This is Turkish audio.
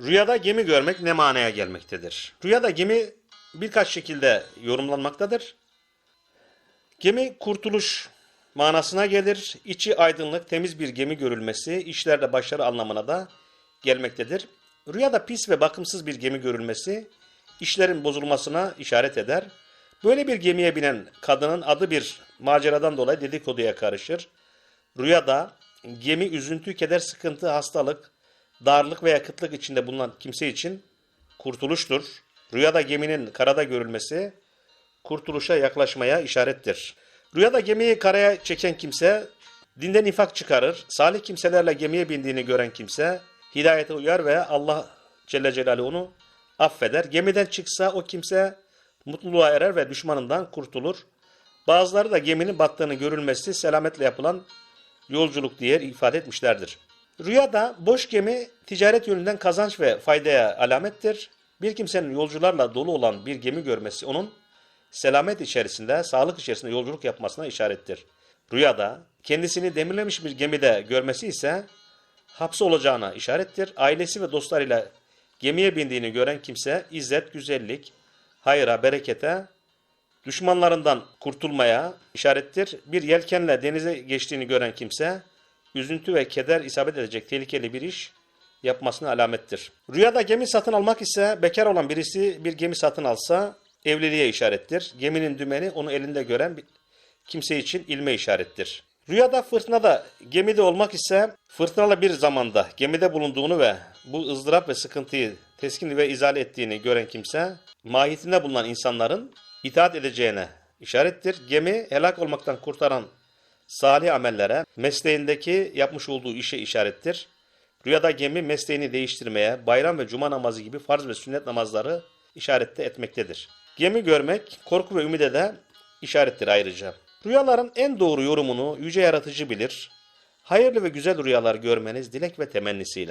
Rüyada gemi görmek ne manaya gelmektedir? Rüyada gemi birkaç şekilde yorumlanmaktadır. Gemi kurtuluş manasına gelir. İçi aydınlık, temiz bir gemi görülmesi, işlerde başarı anlamına da gelmektedir. Rüyada pis ve bakımsız bir gemi görülmesi, işlerin bozulmasına işaret eder. Böyle bir gemiye binen kadının adı bir maceradan dolayı dedikoduya karışır. Rüyada gemi üzüntü, keder, sıkıntı, hastalık, darlık veya kıtlık içinde bulunan kimse için kurtuluştur. Rüyada geminin karada görülmesi kurtuluşa yaklaşmaya işarettir. Rüyada gemiyi karaya çeken kimse dinden nifak çıkarır. Salih kimselerle gemiye bindiğini gören kimse hidayete uyar ve Allah Celle Celaluhu onu affeder. Gemiden çıksa o kimse mutluluğa erer ve düşmanından kurtulur. Bazıları da geminin battığını görülmesi selametle yapılan yolculuk diye ifade etmişlerdir. Rüyada boş gemi ticaret yönünden kazanç ve faydaya alamettir. Bir kimsenin yolcularla dolu olan bir gemi görmesi onun selamet içerisinde, sağlık içerisinde yolculuk yapmasına işarettir. Rüyada kendisini demirlemiş bir gemide görmesi ise hapse olacağına işarettir. Ailesi ve dostlarıyla gemiye bindiğini gören kimse izzet, güzellik, hayra, berekete, düşmanlarından kurtulmaya işarettir. Bir yelkenle denize geçtiğini gören kimse üzüntü ve keder isabet edecek tehlikeli bir iş yapmasına alamettir. Rüyada gemi satın almak ise bekar olan birisi bir gemi satın alsa evliliğe işarettir. Geminin dümeni onu elinde gören kimse için ilme işarettir. Rüyada fırtınada gemide olmak ise fırtınalı bir zamanda gemide bulunduğunu ve bu ızdırap ve sıkıntıyı teskin ve izale ettiğini gören kimse mahiyetinde bulunan insanların itaat edeceğine işarettir. Gemi helak olmaktan kurtaran salih amellere, mesleğindeki yapmış olduğu işe işarettir. Rüyada gemi mesleğini değiştirmeye, bayram ve cuma namazı gibi farz ve sünnet namazları işarette etmektedir. Gemi görmek, korku ve ümide de işarettir ayrıca. Rüyaların en doğru yorumunu yüce yaratıcı bilir. Hayırlı ve güzel rüyalar görmeniz dilek ve temennisiyle.